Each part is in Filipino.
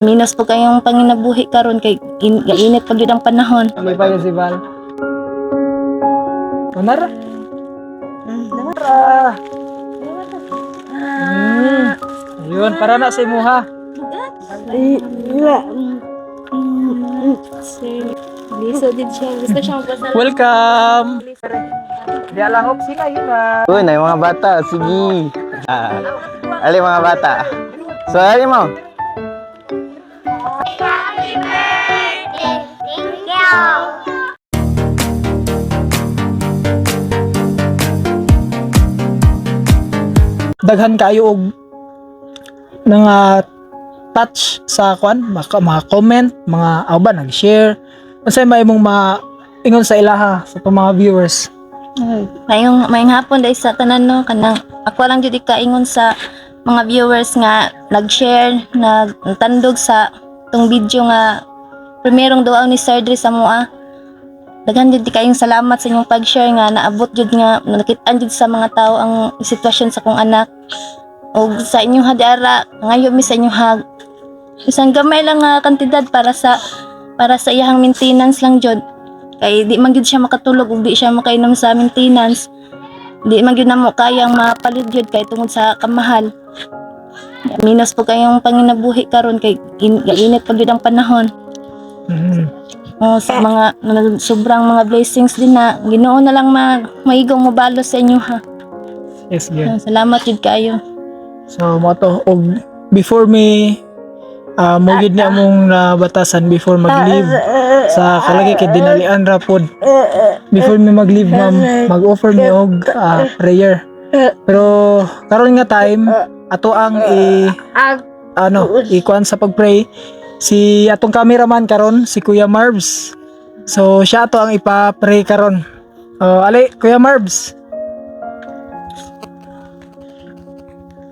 Minos po kayong panginabuhi karon kay in, gainit pag yun ang panahon. May payo si Val. Manara. Manara. Mm. Ayun, para na sa imuha. Liso din siya. Gusto siya magpasalamat. Welcome. Di alahok sila yun ah. Uy, na yung mga bata, sige. Ah, ali mga bata. So, ali mo. Daghan kayo og mga touch sa kwan, mga, mga comment, mga auban nag-share. Unsay may mong ma ingon sa ilaha sa mga viewers. Mayong mayong hapon dahil sa tanan no kanang ako lang jud kaingon sa mga viewers nga nag-share, nagtandog sa tong video nga primerong duaw ni Sir Dre sa mua. Daghan jud kayong salamat sa inyong pag-share nga naabot jud nga nakit-an jud sa mga tao ang sitwasyon sa kong anak. O sa inyong hadiara, ngayon mi sa inyong hag. Isang gamay lang nga kantidad para sa para sa iyang maintenance lang jud kay di man gyud siya makatulog ug di siya makainom sa maintenance di man gyud namo kayang mapalit gyud kay tungod sa kamahal minus po kayong panginabuhi karon kay in, gainit pag ang panahon Mm. o sa mga sobrang mga blessings din na Ginoo na lang ma maigong mobalo sa inyo ha Yes, yeah. salamat jud kayo So, mo to og before me uh, mo gid ni among nabatasan before mag-leave sa kalagi kay dinalian ra pod. Before me mag-leave ma'am, mag-offer me og ah, prayer. Pero karon nga time ato ang i ano, ikuan sa pag-pray si atong cameraman karon si Kuya Marbs. So siya ato ang ipa-pray karon. Oh, ali Kuya Marbs.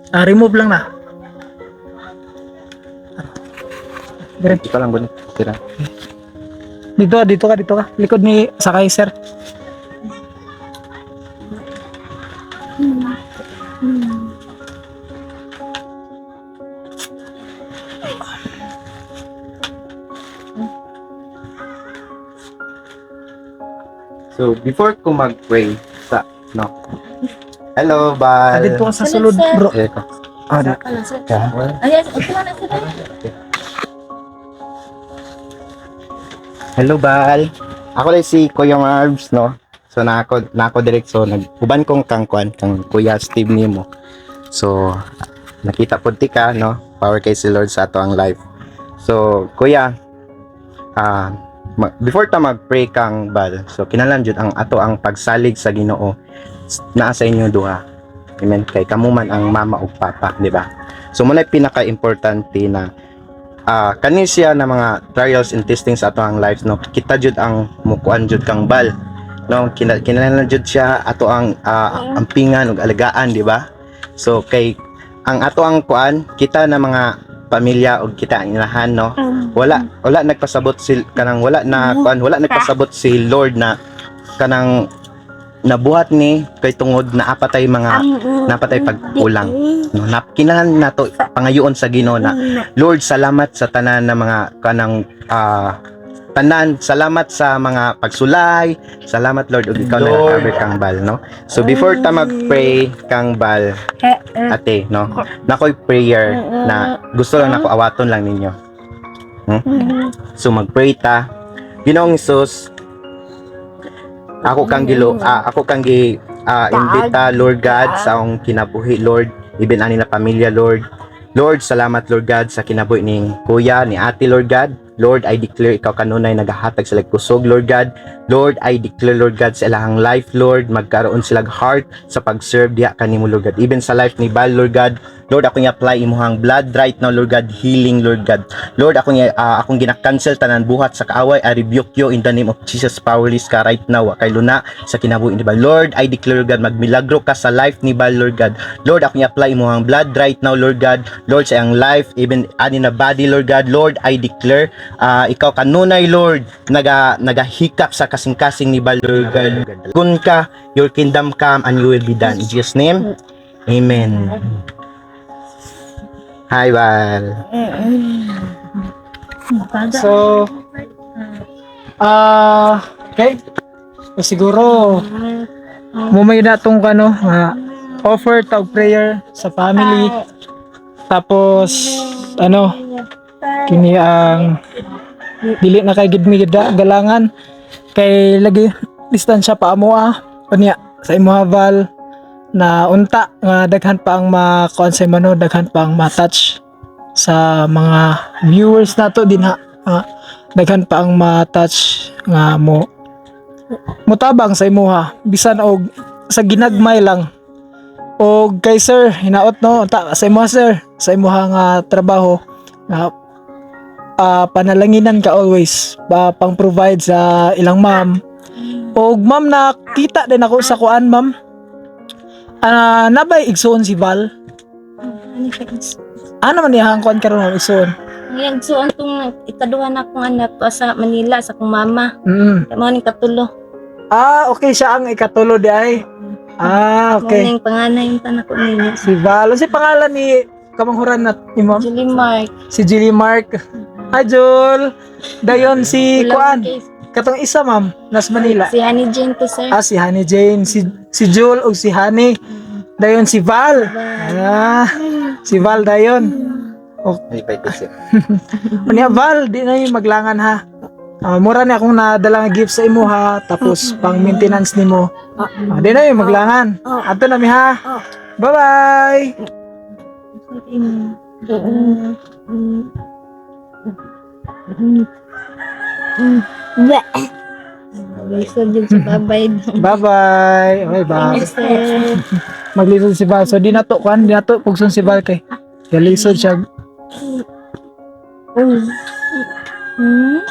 Ah, remove lang na. Dire. Dito lang gunit. Tira. Dito, dito ka, dito ka. Likod ni Sakay, sir. So, before ko mag-pray sa, no. Hello, Bal. dito ka sa sulod, bro. Eh, ko. Ah, di. Ayan, na sila. Hello, Bal. Ako lang si Kuya Marbs, no? So, na ako, na ako direct. So, nagkuban kong kangkwan, kang Kuya Steve Nemo. So, nakita po ti ka, no? Power kay si Lord sa ato ang life. So, Kuya, ah, ma- before ta mag-pray kang Bal, so, kinalan jud ang ato ang pagsalig sa ginoo naa sa inyo duha. Amen. Kay kamuman ang mama o papa, di ba? So, muna pinaka-importante na ah kani siya na mga trials and testings ato ang lives no kita jud ang mukuan jud kang bal no kina kinahanglan jud siya ato ang ah, ampingan ug alagaan di ba so kay ang ato ang kuan kita na mga pamilya ug kita inahan no? Wala wala nagpasabot si kanang wala na kuan wala nagpasabot si Lord na kanang nabuhat ni kay tungod na apatay mga napatay pagkulang. no na kinahanglan nato pangayoon sa Ginoo na Lord salamat sa tanan na mga kanang ah, tanan salamat sa mga pagsulay. Salamat Lord ug ikaw na cover kang bal no? So before ta mag-pray kang bal ate no? Nakoy prayer na gusto lang nako awaton lang ninyo. Hmm? so mag-pray ta. Ginoong Hesus ako kang gilo ah, ako kang gi ah, imbita Lord God sa akong kinabuhi Lord. Even ani na pamilya Lord. Lord salamat Lord God sa kinabuhi ning kuya ni ate Lord God Lord I declare ikaw kanunay nagahatag sila kusog Lord God. Lord I declare Lord God sa ilahang life Lord magkaroon sila heart sa pag-serve diha kanimo Lord God. Even sa life ni Bal Lord God Lord ako i-apply imuhang blood right now Lord God healing Lord God. Lord ako nga ah, akong gina-cancel tanan buhat sa kaaway. I rebuke you in the name of Jesus powerless ka right now. Kay luna sa kinabuhi ni Bal Lord I declare Lord God magmilagro ka sa life ni Bal Lord God. Lord ako i-apply imuhang blood right now Lord God. Lord sa iyang life even ani na body Lord God. Lord I declare ah, ikaw kanunay Lord naga nagahikap sa kasing-kasing ni Bal Lord God kun ka your kingdom come and you will be done in Jesus name Amen Hi Bal So, ah, okay. So, siguro, mumay na tong ano, nga, offer tag prayer sa family. Tapos, ano, kini ang dili na kay gid mi galangan. Kay lagi distansya pa amo ah. Unya sa imuha val na unta nga daghan pa ang makuan sa imano daghan pa ang ma-touch sa mga viewers nato din ha nga daghan pa ang ma-touch nga mo. Mutabang sa imuha bisan og sa ginagmay lang. Og kay sir hinaot no? Unta sa imuha sir. Sa imuha nga trabaho. Nga ah, panalanginan ka always pa pang provide sa ilang ma'am. Og ma'am nakita din ako sa kuan ma'am. Ah nabay igsoon si Val. Ano man iyang kuan karon ma'am igsoon? Ngayon, so antong ikaduhan akong anak pa sa Manila sa akong mama. mm Mo ning katulo. ah okay siya ang ikatulo di ay? Ah okay. ning panganay yung tanak ko ninyo. si Val. Si pangalan ni kamanghuran na ni ma'am? Julie Mark. si Julie Mark Hi Jul dayon si kuan katong isa ma'am nas Manila Si Honey Jane to sir. Ah, si Honey Jane, si, si Jul o si Honey. Dayon si Val. Ah, si Val dayon. May bait siya. Unya Val, di na yung maglangan ha. Ah, mura na akong nadala nga gift sa imo ha, tapos pang maintenance nimo. Ah, di na yung maglangan. Ato na mi ha. Bye-bye. Lisod yun sa babay. Bye-bye. Bye. sir. Maglisod si Val. So di na to kan, di na to pugson si Val kay. Kaya lisod siya. Hmm?